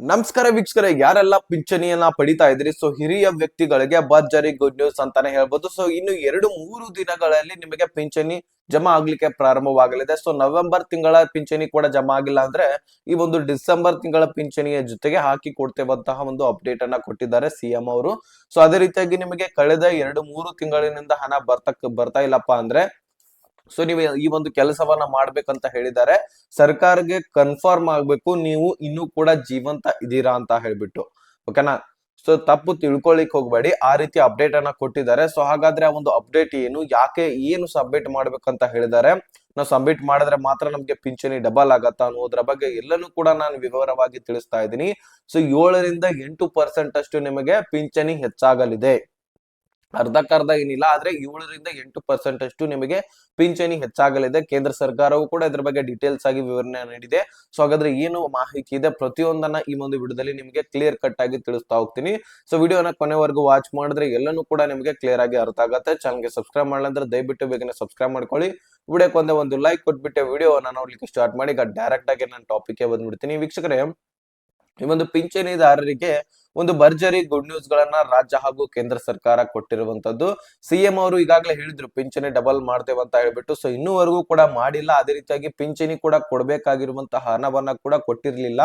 ನಮಸ್ಕಾರ ವೀಕ್ಷಕರೇ, ಯಾರೆಲ್ಲ ಪಿಂಚಣಿಯನ್ನ ಪಡಿತಾ ಇದ್ರಿ ಸೊ ಹಿರಿಯ ವ್ಯಕ್ತಿಗಳಿಗೆ ಭರ್ಜರಿ ಗುಡ್ ನ್ಯೂಸ್ ಅಂತಾನೆ ಹೇಳ್ಬೋದು. ಸೊ ಇನ್ನು ಎರಡು ಮೂರು ದಿನಗಳಲ್ಲಿ ನಿಮಗೆ ಪಿಂಚಣಿ ಜಮಾ ಆಗ್ಲಿಕ್ಕೆ ಪ್ರಾರಂಭವಾಗಲಿದೆ. ಸೊ ನವೆಂಬರ್ ತಿಂಗಳ ಪಿಂಚಣಿ ಕೂಡ ಜಮಾ ಆಗಿಲ್ಲ ಅಂದ್ರೆ ಈ ಒಂದು ಡಿಸೆಂಬರ್ ತಿಂಗಳ ಪಿಂಚಣಿಯ ಜೊತೆಗೆ ಹಾಕಿ ಕೊಡ್ತೇವಂತಹ ಒಂದು ಅಪ್ಡೇಟ್ ಅನ್ನ ಕೊಟ್ಟಿದ್ದಾರೆ ಸಿಎಂ ಅವರು. ಸೊ ಅದೇ ರೀತಿಯಾಗಿ ನಿಮಗೆ ಕಳೆದ ಎರಡು ಮೂರು ತಿಂಗಳಿನಿಂದ ಹಣ ಬರ್ತಕ್ ಬರ್ತಾ ಇಲ್ಲಪ್ಪ ಅಂದ್ರೆ ಸೊ ನೀವು ಈ ಒಂದು ಕೆಲಸವನ್ನ ಮಾಡ್ಬೇಕಂತ ಹೇಳಿದ್ದಾರೆ. ಸರ್ಕಾರಕ್ಕೆ ಕನ್ಫರ್ಮ್ ಆಗ್ಬೇಕು, ನೀವು ಇನ್ನೂ ಕೂಡ ಜೀವಂತ ಇದೀರಾ ಅಂತ ಹೇಳ್ಬಿಟ್ಟು. ಓಕೆನಾ ಸೊ ತಪ್ಪು ತಿಳ್ಕೊಳಿಕ್ ಹೋಗ್ಬೇಡಿ. ಆ ರೀತಿ ಅಪ್ಡೇಟ್ ಅನ್ನ ಕೊಟ್ಟಿದ್ದಾರೆ. ಸೊ ಹಾಗಾದ್ರೆ ಆ ಒಂದು ಅಪ್ಡೇಟ್ ಏನು, ಯಾಕೆ ಏನು ಸಬ್ಮಿಟ್ ಮಾಡ್ಬೇಕಂತ ಹೇಳಿದ್ದಾರೆ. ನಾವು ಸಬ್ಮಿಟ್ ಮಾಡಿದ್ರೆ ಮಾತ್ರ ನಮ್ಗೆ ಪಿಂಚಣಿ ಡಬಲ್ ಆಗತ್ತಾ ಅನ್ನೋದ್ರ ಬಗ್ಗೆ ಎಲ್ಲನೂ ಕೂಡ ನಾನು ವಿವರವಾಗಿ ತಿಳಿಸ್ತಾ ಇದ್ದೀನಿ. ಸೊ ಏಳರಿಂದ ಎಂಟು ಪರ್ಸೆಂಟ್ ಅಷ್ಟು ನಿಮಗೆ ಪಿಂಚಣಿ ಹೆಚ್ಚಾಗಲಿದೆ. ಅರ್ಧಕ್ಕರ್ಧ ಏನಿಲ್ಲ, ಆದ್ರೆ ಏಳರಿಂದ ಎಂಟು ಪರ್ಸೆಂಟ್ ಅಷ್ಟು ನಿಮಗೆ ಪಿಂಚಣಿ ಹೆಚ್ಚಾಗಲಿದೆ. ಕೇಂದ್ರ ಸರ್ಕಾರವು ಕೂಡ ಇದ್ರ ಬಗ್ಗೆ ಡೀಟೇಲ್ಸ್ ಆಗಿ ವಿವರಣೆ ನೀಡಿದೆ. ಸೊ ಹಾಗಾದ್ರೆ ಏನು ಮಾಹಿತಿ ಇದೆ? ಪ್ರತಿಯೊಂದನ್ನ ಈ ಒಂದು ವಿಡಿಯೋದಲ್ಲಿ ನಿಮಗೆ ಕ್ಲಿಯರ್ ಕಟ್ ಆಗಿ ತಿಳಿಸ್ತಾ ಹೋಗ್ತೀನಿ. ಸೊ ವಿಡಿಯೋನ ಕೊನೆವರೆಗೂ ವಾಚ್ ಮಾಡಿದ್ರೆ ಎಲ್ಲನೂ ಕೂಡ ನಿಮಗೆ ಕ್ಲಿಯರ್ ಆಗಿ ಅರ್ಥ ಆಗುತ್ತೆ. ಚಾನಲ್ಗೆ ಸಬ್ಸ್ಕ್ರೈಬ್ ಮಾಡಲಂದ್ರೆ ದಯವಿಟ್ಟು ಬೇಗನೆ ಸಬ್ಸ್ಕ್ರೈಬ್ ಮಾಡ್ಕೊಳ್ಳಿ. ವಿಡಿಯೋಕ್ಕೆ ಒಂದೇ ಒಂದು ಲೈಕ್ ಕೊಟ್ಬಿಟ್ಟೆ ವಿಡಿಯೋನ ನೋಡ್ಲಿಕ್ಕೆ ಸ್ಟಾರ್ಟ್ ಮಾಡಿ ಡೈರೆಕ್ಟ್ ಆಗಿ ನಾನು ಟಾಪಿಕ್ ಬಂದ್ಬಿಡ್ತೀನಿ. ವೀಕ್ಷಕರೇ, ಈ ಒಂದು ಪಿಂಚಣಿದಾರರಿಗೆ ಒಂದು ಭರ್ಜರಿ ಗುಡ್ ನ್ಯೂಸ್ ಗಳನ್ನ ರಾಜ್ಯ ಹಾಗೂ ಕೇಂದ್ರ ಸರ್ಕಾರ ಕೊಟ್ಟಿರುವಂತದ್ದು. ಸಿಎಂ ಅವರು ಈಗಾಗಲೇ ಹೇಳಿದ್ರು, ಪಿಂಚಣಿ ಡಬಲ್ ಮಾಡ್ತೇವೆ ಅಂತ ಹೇಳ್ಬಿಟ್ಟು. ಸೊ ಇನ್ನೂವರೆಗೂ ಕೂಡ ಮಾಡಿಲ್ಲ. ಅದೇ ರೀತಿಯಾಗಿ ಪಿಂಚಣಿ ಕೂಡ ಕೊಡ್ಬೇಕಾಗಿರುವಂತಹ ಹಣವನ್ನ ಕೂಡ ಕೊಟ್ಟಿರ್ಲಿಲ್ಲ.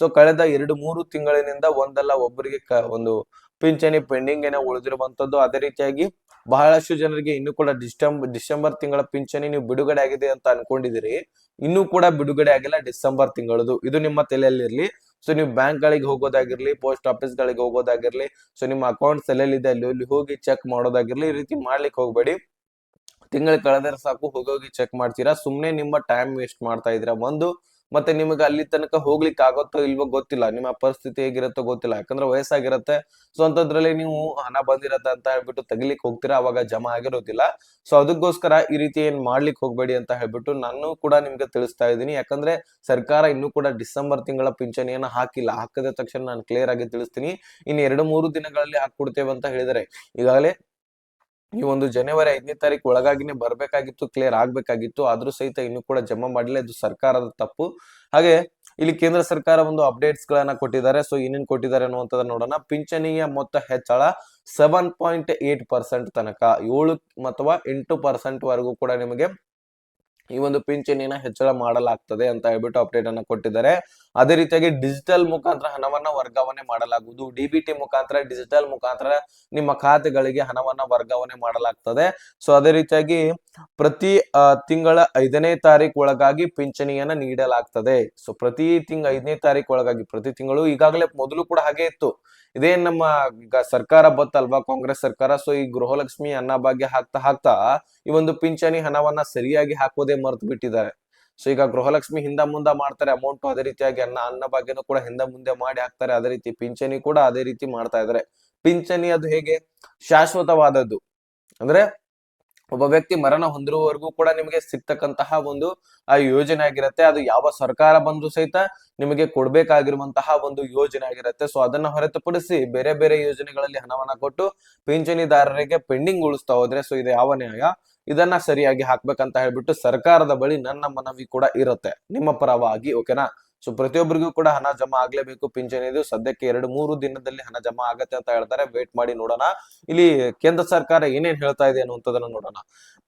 ಸೊ ಕಳೆದ ಎರಡು ಮೂರು ತಿಂಗಳಿನಿಂದ ಒಂದಲ್ಲ ಒಬ್ಬರಿಗೆ ಒಂದು ಪಿಂಚಣಿ ಪೆಂಡಿಂಗ್ ಏನೋ ಉಳಿದಿರುವಂತದ್ದು. ಅದೇ ರೀತಿಯಾಗಿ ಬಹಳಷ್ಟು ಜನರಿಗೆ ಇನ್ನು ಕೂಡ ಡಿಸೆಂಬರ್ ಡಿಸೆಂಬರ್ ತಿಂಗಳ ಪಿಂಚಣಿ ನೀವು ಬಿಡುಗಡೆ ಆಗಿದೆ ಅಂತ ಅನ್ಕೊಂಡಿದಿರಿ ಇನ್ನೂ ಕೂಡ ಬಿಡುಗಡೆ ಆಗಿಲ್ಲ ಡಿಸೆಂಬರ್ ತಿಂಗಳದು. ಇದು ನಿಮ್ಮ ತಲೆಯಲ್ಲಿರ್ಲಿ. ಸೊ ನೀವು ಬ್ಯಾಂಕ್ ಗಳಿಗೆ ಹೋಗೋದಾಗಿರ್ಲಿ ಪೋಸ್ಟ್ ಆಫೀಸ್ ಗಳಿಗೆ ಹೋಗೋದಾಗಿರ್ಲಿ ಸೊ ನಿಮ್ಮ ಅಕೌಂಟ್ಸ್ ಎಲ್ಲೆಲ್ಲಿದೆ, ಅಲ್ಲಿ ಹೋಗಿ ಚೆಕ್ ಮಾಡೋದಾಗಿರ್ಲಿ, ಈ ರೀತಿ ಮಾಡ್ಲಿಕ್ಕೆ ಹೋಗ್ಬೇಡಿ. ತಿಂಗಳು ಕಳೆದ್ರೆ ಸಾಕು ಹೋಗೋಗಿ ಚೆಕ್ ಮಾಡ್ತೀರಾ. ಸುಮ್ನೆ ನಿಮ್ಮ ಟೈಮ್ ವೇಸ್ಟ್ ಮಾಡ್ತಾ ಇದ್ದೀರಾ. ಒಂದು ಮತ್ತೆ ನಿಮಗೆ ಅಲ್ಲಿ ತನಕ ಹೋಗ್ಲಿಕ್ಕೆ ಆಗುತ್ತೋ ಇಲ್ವೋ ಗೊತ್ತಿಲ್ಲ. ನಿಮ್ಮ ಪರಿಸ್ಥಿತಿ ಹೇಗಿರುತ್ತೋ ಗೊತ್ತಿಲ್ಲ. ಯಾಕಂದ್ರೆ ವಯಸ್ಸಾಗಿರತ್ತೆ. ಸೊ ಅಂತದ್ರಲ್ಲಿ ನೀವು ಹಣ ಬಂದಿರತ್ತೆ ಅಂತ ಹೇಳ್ಬಿಟ್ಟು ತೆಗಿಲಿಕ್ಕೆ ಹೋಗ್ತೀರಾ? ಅವಾಗ ಜಮಾ ಆಗಿರೋದಿಲ್ಲ. ಸೊ ಅದಕ್ಕೋಸ್ಕರ ಈ ರೀತಿ ಏನ್ ಮಾಡ್ಲಿಕ್ಕೆ ಹೋಗ್ಬೇಡಿ ಅಂತ ಹೇಳ್ಬಿಟ್ಟು ನಾನು ಕೂಡ ನಿಮ್ಗೆ ತಿಳಿಸ್ತಾ ಇದ್ದೀನಿ. ಯಾಕಂದ್ರೆ ಸರ್ಕಾರ ಇನ್ನು ಕೂಡ ಡಿಸೆಂಬರ್ ತಿಂಗಳ ಪಿಂಚಣಿಯನ್ನ ಹಾಕಿಲ್ಲ. ಹಾಕದ ತಕ್ಷಣ ನಾನು ಕ್ಲಿಯರ್ ಆಗಿ ತಿಳಿಸ್ತೀನಿ. ಇನ್ನು ಎರಡು ಮೂರು ದಿನಗಳಲ್ಲಿ ಹಾಕ್ಬಿಡ್ತೇವೆ ಅಂತ ಹೇಳಿದರೆ ಈಗಾಗಲೇ ಈ ಒಂದು ಜನವರಿ ಐದನೇ ತಾರೀಕು ಒಳಗಾಗಿನೇ ಬರಬೇಕಾಗಿತ್ತು ಕ್ಲಿಯರ್ ಆಗ್ಬೇಕಾಗಿತ್ತು, ಆದ್ರೂ ಸಹಿತ ಇನ್ನು ಕೂಡ ಜಮಾ ಮಾಡಲಿಲ್ಲ. ಇದು ಸರ್ಕಾರದ ತಪ್ಪು. ಹಾಗೆ ಇಲ್ಲಿ ಕೇಂದ್ರ ಸರ್ಕಾರ ಒಂದು ಅಪ್ಡೇಟ್ಸ್ ಗಳನ್ನ ಕೊಟ್ಟಿದ್ದಾರೆ. ಸೊ ಏನೇನ್ ಕೊಟ್ಟಿದ್ದಾರೆ ಅನ್ನುವಂಥದ್ದು ನೋಡೋಣ. ಪಿಂಚಣಿಯ ಮೊತ್ತ ಹೆಚ್ಚಳ ಸೆವೆನ್ ಪಾಯಿಂಟ್ ಏಟ್ ಪರ್ಸೆಂಟ್ ತನಕ, ಏಳು ಅಥವಾ ಎಂಟು ಪರ್ಸೆಂಟ್ ವರೆಗೂ ಕೂಡ ನಿಮಗೆ ಈ ಒಂದು ಪಿಂಚಣಿನ ಹೆಚ್ಚಳ ಮಾಡಲಾಗ್ತದೆ ಅಂತ ಹೇಳ್ಬಿಟ್ಟು ಅಪ್ಡೇಟ್ ಅನ್ನ ಕೊಟ್ಟಿದ್ದಾರೆ. ಅದೇ ರೀತಿಯಾಗಿ ಡಿಜಿಟಲ್ ಮುಖಾಂತರ ಹಣವನ್ನ ವರ್ಗಾವಣೆ ಮಾಡಲಾಗುವುದು. ಡಿಬಿಟಿ ಮುಖಾಂತರ ಡಿಜಿಟಲ್ ಮುಖಾಂತರ ನಿಮ್ಮ ಖಾತೆಗಳಿಗೆ ಹಣವನ್ನ ವರ್ಗಾವಣೆ ಮಾಡಲಾಗ್ತದೆ. ಸೊ ಅದೇ ರೀತಿಯಾಗಿ ಪ್ರತಿ ತಿಂಗಳ ಐದನೇ ತಾರೀಕು ಒಳಗಾಗಿ ಪಿಂಚಣಿಯನ್ನ ನೀಡಲಾಗ್ತದೆ. ಸೊ ಪ್ರತಿ ತಿಂಗಳ ಐದನೇ ತಾರೀಕು ಒಳಗಾಗಿ, ಪ್ರತಿ ತಿಂಗಳು ಈಗಾಗಲೇ ಮೊದಲು ಕೂಡ ಹಾಗೆ ಇತ್ತು. ಇದೇ ನಮ್ಮ ಸರ್ಕಾರ ಬತ್ತಲ್ವಾ ಕಾಂಗ್ರೆಸ್ ಸರ್ಕಾರ? ಸೊ ಈ ಗೃಹಲಕ್ಷ್ಮಿ ಅನ್ನ ಭಾಗ್ಯ ಹಾಕ್ತಾ ಹಾಕ್ತಾ ಈ ಒಂದು ಪಿಂಚಣಿ ಹಣವನ್ನ ಸರಿಯಾಗಿ ಹಾಕೋದೇ ಮರೆತು ಬಿಟ್ಟಿದ್ದಾರೆ. ಸೊ ಈಗ ಗೃಹಲಕ್ಷ್ಮಿ ಹಿಂದ ಮುಂದ ಮಾಡ್ತಾರೆ ಅಮೌಂಟ್ ಅದೇ ರೀತಿಯಾಗಿ ಅನ್ನ ಅನ್ನ ಭಾಗ್ಯನೂ ಕೂಡ ಹಿಂದ ಮುಂದೆ ಮಾಡಿ ಹಾಕ್ತಾರೆ, ಅದೇ ರೀತಿ ಪಿಂಚಣಿ ಕೂಡ ಅದೇ ರೀತಿ ಮಾಡ್ತಾ ಇದಾರೆ ಪಿಂಚಣಿ ಅದು ಹೇಗೆ? ಶಾಶ್ವತವಾದದ್ದು. ಅಂದ್ರೆ ಒಬ್ಬ ವ್ಯಕ್ತಿ ಮರಣ ಹೊಂದಿರುವವರೆಗೂ ಕೂಡ ನಿಮಗೆ ಸಿಗ್ತಕ್ಕಂತಹ ಒಂದು, ಆ ಯೋಜನೆ ಆಗಿರುತ್ತೆ. ಅದು ಯಾವ ಸರ್ಕಾರ ಬಂದ್ರು ಸಹಿತ ನಿಮಗೆ ಕೊಡ್ಬೇಕಾಗಿರುವಂತಹ ಒಂದು ಯೋಜನೆ ಆಗಿರುತ್ತೆ. ಸೊ ಅದನ್ನ ಹೊರತುಪಡಿಸಿ ಬೇರೆ ಬೇರೆ ಯೋಜನೆಗಳಲ್ಲಿ ಹಣವನ್ನ ಕೊಟ್ಟು ಪಿಂಚಣಿದಾರರಿಗೆ ಪೆಂಡಿಂಗ್ ಉಳಿಸ್ತಾ ಹೋದ್ರೆ ಸೊ ಇದು ಯಾವ ನ್ಯಾಯ? ಇದನ್ನ ಸರಿಯಾಗಿ ಹಾಕ್ಬೇಕಂತ ಹೇಳ್ಬಿಟ್ಟು ಸರ್ಕಾರದ ಬಳಿ ನನ್ನ ಮನವಿ ಕೂಡ ಇರುತ್ತೆ. ನಿಮ್ಮ ಪರವಾಗಿ ಓಕೆನಾ ಸೊ ಪ್ರತಿಯೊಬ್ಬರಿಗೂ ಕೂಡ ಹಣ ಜಮಾ ಆಗ್ಲೇಬೇಕು ಪಿಂಚಣಿದು ಸದ್ಯಕ್ಕೆ ಎರಡು, ಮೂರು ದಿನದಲ್ಲಿ ಹಣ ಜಮಾ ಆಗತ್ತೆ ಅಂತ ಹೇಳ್ತಾರೆ. ವೇಟ್ ಮಾಡಿ ನೋಡೋಣ. ಇಲ್ಲಿ ಕೇಂದ್ರ ಸರ್ಕಾರ ಏನೇನ್ ಹೇಳ್ತಾ ಇದೆ ಅನ್ನುವಂಥದನ್ನ ನೋಡೋಣ.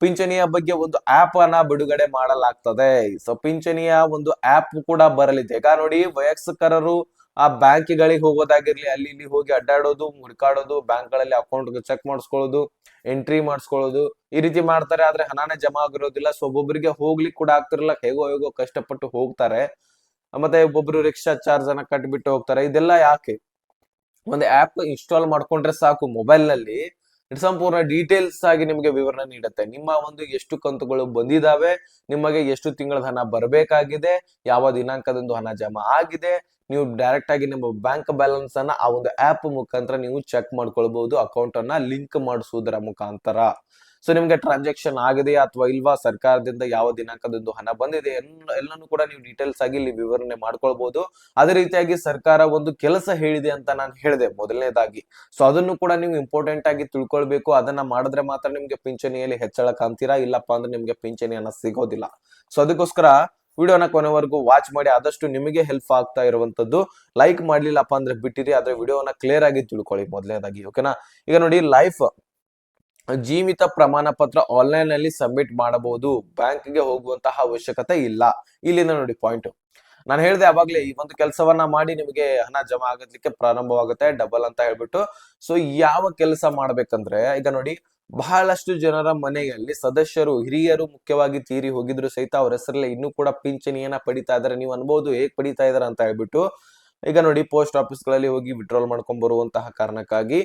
ಪಿಂಚಣಿಯ ಬಗ್ಗೆ ಒಂದು ಆಪ್ ಅನ್ನ ಬಿಡುಗಡೆ ಮಾಡಲಾಗ್ತದೆ. ಸೊ ಪಿಂಚಣಿಯ ಒಂದು ಆಪ್ ಕೂಡ ಬರಲಿದೆ. ಈಗ ನೋಡಿ, ವಯಸ್ಕರರು ಆ ಬ್ಯಾಂಕ್ಗಳಿಗೆ ಹೋಗೋದಾಗಿರ್ಲಿ, ಅಲ್ಲಿ ಇಲ್ಲಿ ಹೋಗಿ ಅಡ್ಡಾಡೋದು ಮುಡ್ಕಾಡೋದು ಬ್ಯಾಂಕ್ಗಳಲ್ಲಿ ಅಕೌಂಟ್ ಚೆಕ್ ಮಾಡಿಸ್ಕೊಳ್ಳೋದು ಎಂಟ್ರಿ ಮಾಡಿಸ್ಕೊಳ್ಳೋದು, ಈ ರೀತಿ ಮಾಡ್ತಾರೆ. ಆದ್ರೆ ಹಣನೇ ಜಮಾ ಆಗಿರೋದಿಲ್ಲ. ಸೊ ಒಬ್ಬೊಬ್ಬರಿಗೆ ಹೋಗ್ಲಿಕ್ಕೆ ಕೂಡ ಆಗ್ತಿರಲ್ಲ. ಹೇಗೋ ಹೇಗೋ ಕಷ್ಟಪಟ್ಟು ಹೋಗ್ತಾರೆ. ಮತ್ತೆ ಒಬ್ಬೊಬ್ರು ರಿಕ್ಷಾ ಚಾರ್ಜ್ ಅನ್ನ ಕಟ್ಬಿಟ್ಟು ಹೋಗ್ತಾರೆ. ಇದೆಲ್ಲ ಯಾಕೆ? ಒಂದು ಆಪ್ ಇನ್ಸ್ಟಾಲ್ ಮಾಡ್ಕೊಂಡ್ರೆ ಸಾಕು ಮೊಬೈಲ್ನಲ್ಲಿ. ಸಂಪೂರ್ಣ ಡೀಟೇಲ್ಸ್ ಆಗಿ ನಿಮಗೆ ವಿವರಣೆ ನೀಡುತ್ತೆ. ನಿಮ್ಮ ಒಂದು ಎಷ್ಟು ಕಂತುಗಳು ಬಂದಿದಾವೆ, ನಿಮಗೆ ಎಷ್ಟು ತಿಂಗಳ ಹಣ ಬರಬೇಕಾಗಿದೆ, ಯಾವ ದಿನಾಂಕದಂದು ಹಣ ಜಮಾ ಆಗಿದೆ ನೀವು ಡೈರೆಕ್ಟ್ ಆಗಿ ನಿಮ್ಮ ಬ್ಯಾಂಕ್ ಬ್ಯಾಲೆನ್ಸ್ ಅನ್ನ ಆ ಒಂದು ಆಪ್ ಮುಖಾಂತರ ನೀವು ಚೆಕ್ ಮಾಡ್ಕೊಳ್ಬಹುದು ಅಕೌಂಟ್ ಅನ್ನ ಲಿಂಕ್ ಮಾಡಿಸುವುದರ ಮುಖಾಂತರ. ಸೊ ನಿಮ್ಗೆ ಟ್ರಾನ್ಸಾಕ್ಷನ್ ಆಗಿದೆಯಾ ಅಥವಾ ಇಲ್ವಾ? ಸರ್ಕಾರದಿಂದ ಯಾವ ದಿನಾಂಕದಂದು ಹಣ ಬಂದಿದೆ ಎಲ್ಲಾನು ಕೂಡ ನೀವು ಡೀಟೇಲ್ಸ್ ಆಗಿ ಇಲ್ಲಿ ವಿವರಣೆ ಮಾಡ್ಕೊಳ್ಬಹುದು. ಅದೇ ರೀತಿಯಾಗಿ ಸರ್ಕಾರ ಒಂದು ಕೆಲಸ ಹೇಳಿದೆ ಅಂತ ನಾನು ಹೇಳಿದೆ ಮೊದಲನೇದಾಗಿ. ಸೊ ಅದನ್ನು ಕೂಡ ನೀವು ಇಂಪಾರ್ಟೆಂಟ್ ಆಗಿ ತಿಳ್ಕೊಳ್ಬೇಕು. ಅದನ್ನ ಮಾಡಿದ್ರೆ ಮಾತ್ರ ನಿಮ್ಗೆ ಪಿಂಚಣಿಯಲ್ಲಿ ಹೆಚ್ಚಳ ಕಾಣ್ತೀರಾ? ಇಲ್ಲಪ್ಪ ಅಂದ್ರೆ ನಿಮ್ಗೆ ಪಿಂಚಣಿಯನ್ನ ಸಿಗೋದಿಲ್ಲ. ಸೊ ಅದಕ್ಕೋಸ್ಕರ ವಿಡಿಯೋನ ಕೊನೆವರೆಗೂ ವಾಚ್ ಮಾಡಿ, ಆದಷ್ಟು ನಿಮಗೆ ಹೆಲ್ಪ್ ಆಗ್ತಾ ಇರುವಂತದ್ದು. ಲೈಕ್ ಮಾಡ್ಲಿಲ್ಲಪ್ಪ ಅಂದ್ರೆ ಬಿಟ್ಟಿರಿ, ಆದ್ರೆ ವಿಡಿಯೋನ ಕ್ಲಿಯರ್ ಆಗಿ ತಿಳ್ಕೊಳ್ಳಿ ಮೊದಲನೇದಾಗಿ ಓಕೆನಾ ಈಗ ನೋಡಿ ಲೈಫ್ ಜೀವಿತ ಪ್ರಮಾಣ ಪತ್ರ ಆನ್ಲೈನ್ನಲ್ಲಿ ಸಬ್ಮಿಟ್ ಮಾಡಬಹುದು. ಬ್ಯಾಂಕ್ಗೆ ಹೋಗುವಂತಹ ಅವಶ್ಯಕತೆ ಇಲ್ಲ. ಇಲ್ಲಿಂದ ನೋಡಿ ಪಾಯಿಂಟ್ ನಾನು ಹೇಳ್ದೆ ಅವಾಗ್ಲೇ ಈ ಒಂದು ಕೆಲಸವನ್ನ ಮಾಡಿ ನಿಮಗೆ ಹಣ ಜಮಾ ಆಗಲಿಕ್ಕೆ ಪ್ರಾರಂಭವಾಗುತ್ತೆ ಡಬಲ್ ಅಂತ ಹೇಳ್ಬಿಟ್ಟು. ಸೊ ಯಾವ ಕೆಲಸ ಮಾಡ್ಬೇಕಂದ್ರೆ, ಈಗ ನೋಡಿ ಬಹಳಷ್ಟು ಜನರ ಮನೆಯಲ್ಲಿ ಸದಸ್ಯರು, ಹಿರಿಯರು ಮುಖ್ಯವಾಗಿ ತೀರಿ ಹೋಗಿದ್ರು ಸಹಿತ ಅವ್ರ ಹೆಸರಲ್ಲಿ ಇನ್ನೂ ಕೂಡ ಪಿಂಚಣಿಯನ್ನ ಪಡಿತಾ ಇದಾರೆ. ನೀವು ಅನ್ಬೋದು ಹೇಗ್ ಪಡಿತಾ ಇದಾರೆ ಅಂತ ಹೇಳ್ಬಿಟ್ಟು, ಈಗ ನೋಡಿ ಪೋಸ್ಟ್ ಆಫೀಸ್ಗಳಲ್ಲಿ ಹೋಗಿ ವಿಡ್ರಾಲ್ ಮಾಡ್ಕೊಂಡ್ ಬರುವಂತಹ ಕಾರಣಕ್ಕಾಗಿ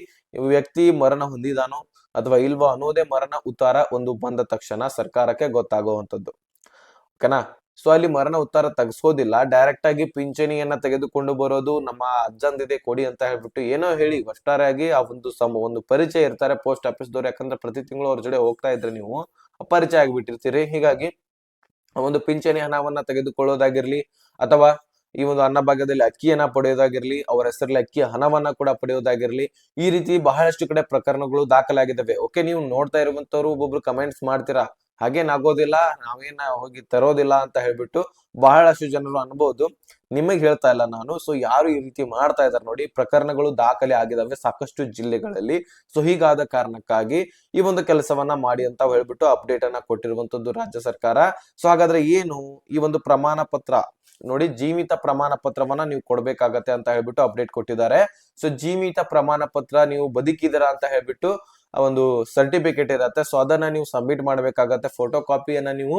ವ್ಯಕ್ತಿ ಮರಣ ಹೊಂದಿದಾನೋ ಅಥವಾ ಇಲ್ವೋ ಅನ್ನೋದೇ ಮರಣ ಉತ್ತರ ಒಂದು ಬಂದ ತಕ್ಷಣ ಸರ್ಕಾರಕ್ಕೆ ಗೊತ್ತಾಗುವಂಥದ್ದು ಓಕೆನಾ? ಸೊ ಅಲ್ಲಿ ಮರಣ ಉತ್ತರ ತೆಗೆಸೋದಿಲ್ಲ ಡೈರೆಕ್ಟ್ ಆಗಿ ಪಿಂಚಣಿಯನ್ನ ತೆಗೆದುಕೊಂಡು ಬರೋದು ನಮ್ಮ ಅಜ್ಜಂದಿದೆ, ಕೊಡಿ ಅಂತ ಹೇಳ್ಬಿಟ್ಟು ಏನೋ ಹೇಳಿ ಒಟ್ಟಾರೆಯಾಗಿ ಆ ಒಂದು ಸಮ, ಒಂದು ಪರಿಚಯ ಇರ್ತಾರೆ ಪೋಸ್ಟ್ ಆಫೀಸ್ದವ್ರು ಯಾಕಂದ್ರೆ ಪ್ರತಿ ತಿಂಗಳು ಅವ್ರ ಜೊತೆ ಹೋಗ್ತಾ ಇದ್ರೆ ನೀವು ಪರಿಚಯ ಆಗಿಬಿಟ್ಟಿರ್ತೀರಿ. ಹೀಗಾಗಿ ಒಂದು ಪಿಂಚಣಿ ಹಣವನ್ನ ತೆಗೆದುಕೊಳ್ಳೋದಾಗಿರ್ಲಿ ಅಥವಾ ಈ ಒಂದು ಅನ್ನಭಾಗ್ಯದಲ್ಲಿ ಅಕ್ಕಿಯನ್ನ ಪಡೆಯೋದಾಗಿರ್ಲಿ, ಅವರ ಹೆಸರಲ್ಲಿ ಅಕ್ಕಿಯ ಹಣವನ್ನ ಕೂಡ ಪಡೆಯೋದಾಗಿರ್ಲಿ, ಈ ರೀತಿ ಬಹಳಷ್ಟು ಕಡೆ ಪ್ರಕರಣಗಳು ದಾಖಲಾಗಿದ್ದಾವೆ ಓಕೆ ನೀವು ನೋಡ್ತಾ ಇರುವಂತವ್ರು ಒಬ್ಬೊಬ್ರು ಕಮೆಂಟ್ಸ್ ಮಾಡ್ತೀರಾ? ಹಾಗೇನಾಗೋದಿಲ್ಲ ನಾವೇನ ಹೋಗಿ ತರೋದಿಲ್ಲ ಅಂತ ಹೇಳ್ಬಿಟ್ಟು ಬಹಳಷ್ಟು ಜನರು ಅನ್ಬೋದು. ನಿಮಗೆ ಹೇಳ್ತಾ ಇಲ್ಲ ನಾನು, ಸೊ ಯಾರು ಈ ರೀತಿ ಮಾಡ್ತಾ ಇದಾರೆ ನೋಡಿ, ಪ್ರಕರಣಗಳು ದಾಖಲೆ ಆಗಿದಾವೆ ಸಾಕಷ್ಟು ಜಿಲ್ಲೆಗಳಲ್ಲಿ. ಸೊ ಹೀಗಾದ ಕಾರಣಕ್ಕಾಗಿ ಈ ಒಂದು ಕೆಲಸವನ್ನ ಮಾಡಿ ಅಂತ ಹೇಳ್ಬಿಟ್ಟು ಅಪ್ಡೇಟ್ ಅನ್ನ ಕೊಟ್ಟಿರುವಂತದ್ದು ರಾಜ್ಯ ಸರ್ಕಾರ. ಸೊ ಹಾಗಾದ್ರೆ ಏನು ಈ ಒಂದು ಪ್ರಮಾಣ ಪತ್ರ? ನೋಡಿ, ಜೀವಿತ ಪ್ರಮಾಣ ಪತ್ರವನ್ನ ನೀವು ಕೊಡ್ಬೇಕಾಗತ್ತೆ ಅಂತ ಹೇಳ್ಬಿಟ್ಟು ಅಪ್ಡೇಟ್ ಕೊಟ್ಟಿದ್ದಾರೆ. ಸೊ ಜೀವಿತ ಪ್ರಮಾಣ ಪತ್ರ ನೀವು ಬದುಕಿದಿರಾ ಅಂತ ಹೇಳ್ಬಿಟ್ಟು ಒಂದು ಸರ್ಟಿಫಿಕೇಟ್ ಇರತ್ತೆ. ಸೊ ಅದನ್ನ ನೀವು ಸಬ್ಮಿಟ್ ಮಾಡ್ಬೇಕಾಗತ್ತೆ. ಫೋಟೋ ಕಾಪಿಯನ್ನ ನೀವು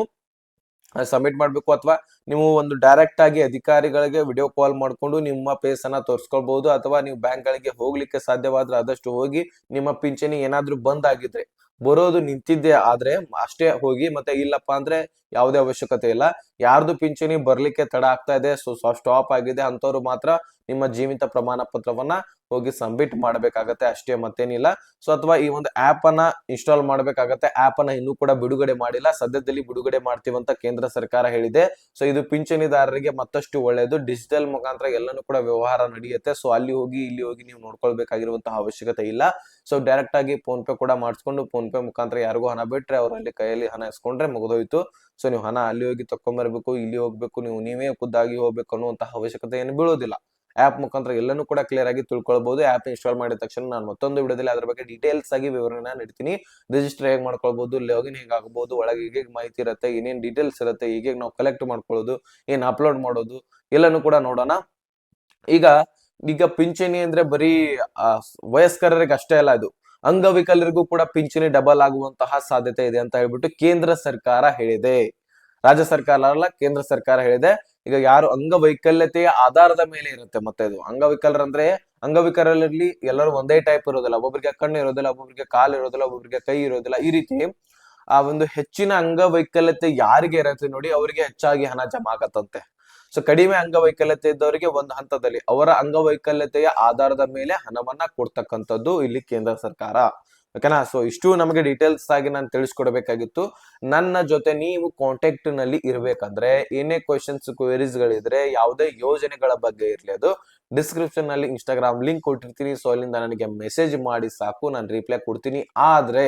ಸಬ್ಮಿಟ್ ಮಾಡ್ಬೇಕು. ಅಥವಾ ನೀವು ಒಂದು ಡೈರೆಕ್ಟ್ ಆಗಿ ಅಧಿಕಾರಿಗಳಿಗೆ ವಿಡಿಯೋ ಕಾಲ್ ಮಾಡ್ಕೊಂಡು ನಿಮ್ಮ ಪೇಸ್ ಅನ್ನ ತೋರಿಸ್ಕೊಳ್ಬಹುದು ಅಥವಾ ನೀವು ಬ್ಯಾಂಕ್ ಗಳಿಗೆ ಹೋಗ್ಲಿಕ್ಕೆ ಸಾಧ್ಯವಾದ್ರೆ ಆದಷ್ಟು ಹೋಗಿ ನಿಮ್ಮ ಪಿಂಚಣಿ ಏನಾದ್ರೂ ಬಂದ್ ಆಗಿದ್ರೆ. ಬರೋದು ನಿಂತಿದ್ದೆ ಆದ್ರೆ ಅಷ್ಟೇ ಹೋಗಿ ಮತ್ತೆ ಇಲ್ಲಪ್ಪ ಅಂದ್ರೆ ಯಾವುದೇ ಅವಶ್ಯಕತೆ ಇಲ್ಲ. ಯಾರ್ದು ಪಿಂಚಣಿ ಬರ್ಲಿಕ್ಕೆ ತಡ ಆಗ್ತಾ ಇದೆ, ಸೊ ಸ್ಟಾಪ್ ಆಗಿದೆ ಅಂತವ್ರು ಮಾತ್ರ ನಿಮ್ಮ ಜೀವಿತ ಪ್ರಮಾಣ ಪತ್ರವನ್ನ ಹೋಗಿ ಸಬ್ಮಿಟ್ ಮಾಡ್ಬೇಕಾಗತ್ತೆ, ಅಷ್ಟೇ ಮತ್ತೇನಿಲ್ಲ. ಸೊ ಅಥವಾ ಈ ಒಂದು ಆಪ್ ಅನ್ನ ಇನ್ಸ್ಟಾಲ್ ಮಾಡ್ಬೇಕಾಗತ್ತೆ ಆಪ್ ಅನ್ನ ಇನ್ನೂ ಕೂಡ ಬಿಡುಗಡೆ ಮಾಡಿಲ್ಲ, ಸದ್ಯದಲ್ಲಿ ಬಿಡುಗಡೆ ಮಾಡ್ತೀವಂತ ಕೇಂದ್ರ ಸರ್ಕಾರ ಹೇಳಿದೆ. ಸೊ ಇದು ಪಿಂಚಣಿದಾರರಿಗೆ ಮತ್ತಷ್ಟು ಒಳ್ಳೆಯದು ಡಿಜಿಟಲ್ ಮುಖಾಂತರ ಎಲ್ಲನೂ ಕೂಡ ವ್ಯವಹಾರ ನಡೆಯುತ್ತೆ. ಸೊ ಅಲ್ಲಿ ಹೋಗಿ, ಇಲ್ಲಿ ಹೋಗಿ ನೀವು ನೋಡ್ಕೊಳ್ಬೇಕಾಗಿರುವಂತಹ ಅವಶ್ಯಕತೆ ಇಲ್ಲ. ಸೊ ಡೈರೆಕ್ಟ್ ಆಗಿ ಫೋನ್ ಪೇ ಕೂಡ ಮಾಡಿಸ್ಕೊಂಡು ಫೋನ್ ಪೇ ಮುಖಾಂತರ ಯಾರಿಗೂ ಹಣ ಬಿಟ್ರೆ ಅವ್ರು ಅಲ್ಲಿ ಕೈಯಲ್ಲಿ ಹಣ ಇಸ್ಕೊಂಡ್ರೆ ಮುಗಿದೋಯ್ತು. ಸೊ ನೀವು ಹಣ ಅಲ್ಲಿ ಹೋಗಿ ತಕೊಂಬರ್ಬೇಕು ಇಲ್ಲಿ ಹೋಗ್ಬೇಕು, ನೀವು ನೀವೇ ಖುದ್ದಾಗಿ ಹೋಗ್ಬೇಕು ಅನ್ನುವಂತಹ ಅವಶ್ಯಕತೆ ಏನು ಬೀಳೋದಿಲ್ಲ. ಆಪ್ ಮುಖಾಂತರ ಎಲ್ಲನೂ ಕೂಡ ಕ್ಲಿಯರ್ ಆಗಿ ತಿಳ್ಕೊಳ್ಬಹುದು ಆಪ್ ಇನ್ಸ್ಟಾಲ್ ಮಾಡಿದ ತಕ್ಷಣ ನಾನು ಮತ್ತೊಂದು ವಿಡಿಯೋದಲ್ಲಿ ಅದ್ರ ಬಗ್ಗೆ ಡೀಟೇಲ್ಸ್ ಆಗಿ ವಿವರಣೆ ನೀಡ್ತೀನಿ. ರಿಜಿಸ್ಟರ್ ಹೇಗೆ ಮಾಡ್ಕೊಳ್ಬಹುದು ಲಾಗಿನ್ ಹೇಗೆ ಆಗಬಹುದು ಒಳಗೆ ಹೇಗೆ ಮಾಹಿತಿ ಇರುತ್ತೆ, ಏನೇನು ಡೀಟೇಲ್ಸ್ ಇರುತ್ತೆ, ಹೀಗೆ ನಾವು ಕಲೆಕ್ಟ್ ಮಾಡ್ಕೊಳ್ಳೋದು, ಏನು ಅಪ್ಲೋಡ್ ಮಾಡೋದು, ಎಲ್ಲನೂ ಕೂಡ ನೋಡೋಣ. ಈಗ ಈಗ ಪಿಂಚಣಿ ಅಂದ್ರೆ ಬರೀ ವಯಸ್ಕರರಿಗೆ ಅಷ್ಟೇ ಅಲ್ಲ ಇದು ಅಂಗವಿಕಲರಿಗೂ ಕೂಡ ಪಿಂಚಣಿ ಡಬಲ್ ಆಗುವಂತಹ ಸಾಧ್ಯತೆ ಇದೆ ಅಂತ ಹೇಳ್ಬಿಟ್ಟು ಕೇಂದ್ರ ಸರ್ಕಾರ ಹೇಳಿದೆ. ರಾಜ್ಯ ಸರ್ಕಾರ ಅಲ್ಲ, ಕೇಂದ್ರ ಸರ್ಕಾರ ಹೇಳಿದೆ. ಈಗ ಯಾರು ಅಂಗವೈಕಲ್ಯತೆಯ ಆಧಾರದ ಮೇಲೆ ಇರುತ್ತೆ ಮತ್ತೆ ಇದು ಅಂಗವಿಕಲರಂದ್ರೆ ಅಂಗವಿಕಲರಲ್ಲಿ ಎಲ್ಲರೂ ಒಂದೇ ಟೈಪ್ ಇರೋದಿಲ್ಲ. ಒಬ್ಬೊಬ್ರಿಗೆ ಕಣ್ಣು ಇರೋದಿಲ್ಲ, ಒಬ್ಬೊಬ್ರಿಗೆ ಕಾಲು ಇರೋದಿಲ್ಲ, ಒಬ್ಬೊಬ್ರಿಗೆ ಕೈ ಇರೋದಿಲ್ಲ. ಈ ರೀತಿ ಆ ಒಂದು ಹೆಚ್ಚಿನ ಅಂಗವೈಕಲ್ಯತೆ ಯಾರಿಗೆ ಇರುತ್ತೆ ನೋಡಿ, ಅವರಿಗೆ ಹೆಚ್ಚಾಗಿ ಹಣ ಜಮಾ ಆಗತ್ತಂತೆ ಸೊ ಕಡಿಮೆ ಅಂಗವೈಕಲ್ಯತೆ ಇದ್ದವರಿಗೆ ಒಂದು ಹಂತದಲ್ಲಿ ಅವರ ಅಂಗವೈಕಲ್ಯತೆಯ ಆಧಾರದ ಮೇಲೆ ಹಣವನ್ನ ಕೊಡ್ತಕ್ಕಂಥದ್ದು ಇಲ್ಲಿ ಕೇಂದ್ರ ಸರ್ಕಾರ. ಓಕೆನಾ ಸೊ ಇಷ್ಟು ನಮಗೆ ಡೀಟೇಲ್ಸ್ ಆಗಿ ನಾನು ತಿಳಿಸ್ಕೊಡ್ಬೇಕಾಗಿತ್ತು. ನನ್ನ ಜೊತೆ ನೀವು ಕಾಂಟ್ಯಾಕ್ಟ್ನಲ್ಲಿ ಇರ್ಬೇಕಂದ್ರೆ, ಏನೇ ಕ್ವಶನ್ಸ್ ಕ್ವೇರೀಸ್ ಗಳಿದ್ರೆ, ಯಾವುದೇ ಯೋಜನೆಗಳ ಬಗ್ಗೆ ಇರ್ಲಿ ಅದು ಡಿಸ್ಕ್ರಿಪ್ಷನ್ನಲ್ಲಿ ಇನ್ಸ್ಟಾಗ್ರಾಮ್ ಲಿಂಕ್ ಕೊಟ್ಟಿರ್ತೀನಿ. ಸೊ ಅಲ್ಲಿಂದ ನನಗೆ ಮೆಸೇಜ್ ಮಾಡಿ ಸಾಕು, ನಾನು ರಿಪ್ಲೈ ಕೊಡ್ತೀನಿ. ಆದ್ರೆ,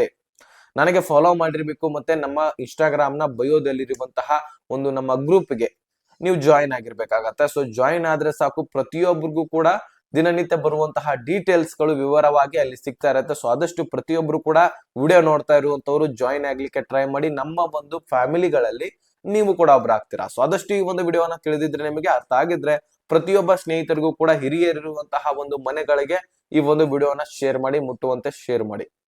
ನನಗೆ ಫಾಲೋ ಮಾಡಿರ್ಬೇಕು, ಮತ್ತೆ ನಮ್ಮ ಇನ್ಸ್ಟಾಗ್ರಾಮ್ನ ಬಯೋದಲ್ಲಿರುವಂತಹ ಒಂದು ನಮ್ಮ ಗ್ರೂಪ್ಗೆ ನೀವು ಜಾಯಿನ್ ಆಗಿರ್ಬೇಕಾಗತ್ತೆ. ಸೊ ಜಾಯಿನ್ ಆದ್ರೆ ಸಾಕು. ಪ್ರತಿಯೊಬ್ಬರಿಗೂ ಕೂಡ ದಿನನಿತ್ಯ ಬರುವಂತಹ ಡೀಟೇಲ್ಸ್ಗಳು ವಿವರವಾಗಿ ಅಲ್ಲಿ ಸಿಗ್ತಾ ಇರತ್ತೆ. ಸೊ ಆದಷ್ಟು ಪ್ರತಿಯೊಬ್ರು ಕೂಡ ವಿಡಿಯೋ ನೋಡ್ತಾ ಇರುವಂತವ್ರು ಜಾಯಿನ್ ಆಗ್ಲಿಕ್ಕೆ ಟ್ರೈ ಮಾಡಿ ನಮ್ಮ ಒಂದು ಫ್ಯಾಮಿಲಿಗಳಲ್ಲಿ ನೀವು ಕೂಡ ಒಬ್ರು ಆಗ್ತೀರಾ? ಸೊ ಆದಷ್ಟು ಈ ಒಂದು ವಿಡಿಯೋನ ತಿಳಿದಿದ್ರೆ ನಿಮಗೆ ಅರ್ಥ ಆಗಿದ್ರೆ ಪ್ರತಿಯೊಬ್ಬ ಸ್ನೇಹಿತರಿಗೂ ಕೂಡ ಹಿರಿಯರಿರುವಂತಹ ಒಂದು ಮನೆಗಳಿಗೆ ಈ ಒಂದು ವಿಡಿಯೋನ ಶೇರ್ ಮಾಡಿ, ಮುಟ್ಟುವಂತೆ ಶೇರ್ ಮಾಡಿ.